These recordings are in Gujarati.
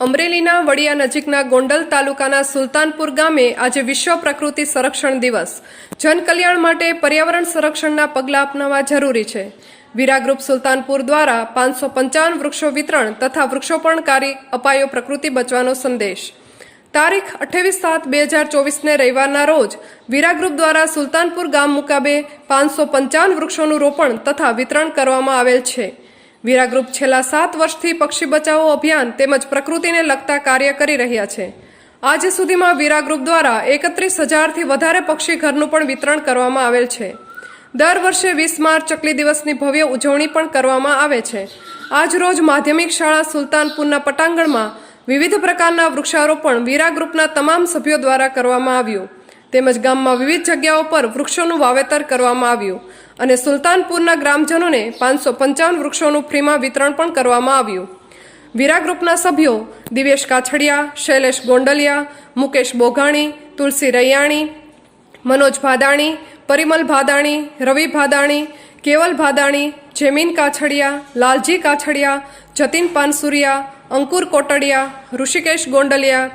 અમરેલીના વડિયા નજીકના ગોંડલ તાલુકાના સુલતાનપુર ગામે આજે વિશ્વ પ્રકૃતિ સંરક્ષણ દિવસ. જનકલ્યાણ માટે પર્યાવરણ સંરક્ષણના પગલાં અપનાવવા જરૂરી છે. વીરા ગ્રુપ સુલતાનપુર દ્વારા પાંચસો પંચાવન વૃક્ષો વિતરણ તથા વૃક્ષોપણકારી અપાયો પ્રકૃતિ બચવાનો સંદેશ. તારીખ અઠ્ઠાવીસ સાત બે હજાર ચોવીસને રવિવારના રોજ વીરા ગ્રુપ દ્વારા સુલતાનપુર ગામ મુકાબે પાંચસો પંચાવન વૃક્ષોનું રોપણ તથા વિતરણ કરવામાં આવેલ છે. વીરા ગ્રુપ છેલ્લા સાત વર્ષથી પક્ષી બચાવો અભિયાન તેમજ પ્રકૃતિને લગતા કાર્ય કરી રહ્યા છે. આજ સુધીમાં વીરા ગ્રુપ દ્વારા એકત્રીસ હજારથી વધારે પક્ષી ઘરનું પણ વિતરણ કરવામાં આવેલ છે. દર વર્ષે વીસ માર્ચ ચકલી દિવસની ભવ્ય ઉજવણી પણ કરવામાં આવે છે. આજ રોજ માધ્યમિક શાળા સુલતાનપુરના પટાંગણમાં વિવિધ પ્રકારના વૃક્ષારોપણ વીરા ગ્રુપના તમામ સભ્યો દ્વારા કરવામાં આવ્યું. તેમજ ગામમાં વિવિધ જગ્યાઓ પર વૃક્ષોનું વાવેતર કરવામાં આવ્યું અને સુલતાનપુરના ગ્રામજનોને પાંચસો પંચાવન વૃક્ષોનું ફ્રીમાં વિતરણ પણ કરવામાં આવ્યું. વીરા ગ્રુપના સભ્યો દિવેશ કાછડિયા, શૈલેષ ગોંડલિયા, મુકેશ બોઘાણી, તુલસી રૈયાણી, મનોજ ભાદાણી, પરિમલ ભાદાણી, રવિ ભાદાણી, કેવલ ભાદાણી, જેમીન કાછડિયા, લાલજી કાછડિયા, જતીન પાનસુરિયા અંકુર કોટડિયા, ઋષિકેશ ગોંડલિયા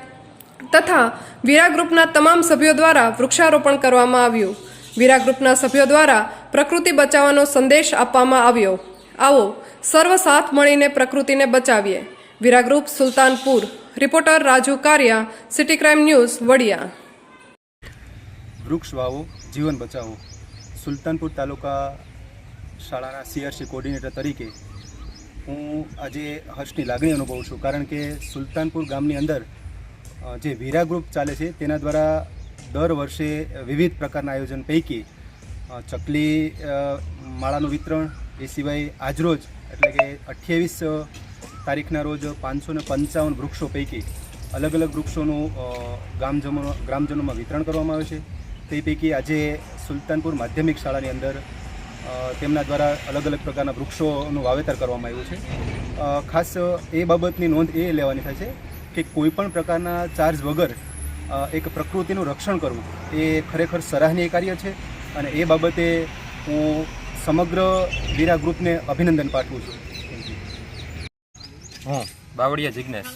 તથા વીરા ગ્રુપના તમામ સભ્યો દ્વારા વૃક્ષારોપણ કરવામાં આવ્યું. વીરા ગ્રુપના સભ્યો દ્વારા પ્રકૃતિ બચાવવાનો સંદેશ આપવામાં આવ્યો. આવો, સર્વ સાથ મળીને પ્રકૃતિને બચાવીએ. Veera group, Sultanpur. Reporter Raju Kariya, city crime news, Vadia. વૃક્ષ વાવો, જીવન બચાવો. સુલતાનપુર તાલુકા શાળાના સીઆરસી કોર્ડિનેટર તરીકે હું આજે હર્ષની લાગણી અનુભવું છું. કારણ કે સુલતાનપુર ગામની અંદર જે વીરા ગ્રુપ ચાલે છે, તેના દ્વારા દર વર્ષે વિવિધ પ્રકારના આયોજન પૈકી ચકલી માળાનું વિતરણ, એ સિવાય આજરોજ, એટલે કે અઠ્યાવીસ તારીખના રોજ પાંચસો ને પંચાવન વૃક્ષો પૈકી અલગ અલગ વૃક્ષોનું ગામજનો ગ્રામજનોમાં વિતરણ કરવામાં આવે છે. તે પૈકી આજે સુલતાનપુર માધ્યમિક શાળાની અંદર તેમના દ્વારા અલગ અલગ પ્રકારના વૃક્ષોનું વાવેતર કરવામાં આવ્યું છે. ખાસ એ બાબતની નોંધ એ લેવાની થાય છે કે કોઈપણ પ્રકારના ચાર્જ વગર એક પ્રકૃતિનું રક્ષણ કરવું એ ખરેખર સરાહનીય કાર્ય છે અને એ બાબતે હું સમગ્ર વીરા ગ્રુપને અભિનંદન પાઠવું છું. હું બાવળિયા જિજ્ઞેશ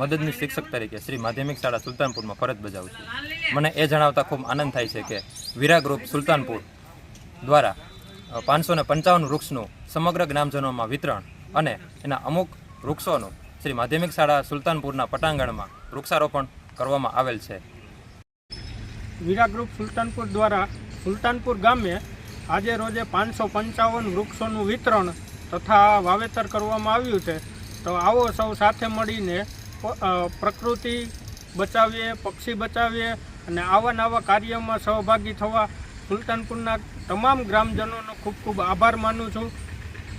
મદદની શિક્ષક તરીકે શ્રી માધ્યમિક શાળા સુલતાનપુરમાં ફરજ બજાવું છું. મને એ જણાવતા ખૂબ આનંદ થાય છે કે વીરા ગ્રુપ સુલતાનપુર દ્વારા પાંચસો ને પંચાવન વૃક્ષનું સમગ્ર ગ્રામજનોમાં વિતરણ અને એના અમુક વૃક્ષોનું શ્રી માધ્યમિક શાળા સુલતાનપુરના પટાંગણમાં વૃક્ષારોપણ કરવામાં આવેલ છે. વીરા સુલતાનપુર દ્વારા સુલતાનપુર ગામે આજે રોજે પાંચસો પંચાવન વૃક્ષોનું વિતરણ તથા વાવેતર કરવામાં આવ્યું છે. તો આવો સૌ સાથે મળીને પ્રકૃતિ બચાવીએ, પક્ષી બચાવીએ અને આવા નવા કાર્યમાં સહભાગી થવા સુલતાનપુરના તમામ ગ્રામજનોનો ખૂબ ખૂબ આભાર માનું છું.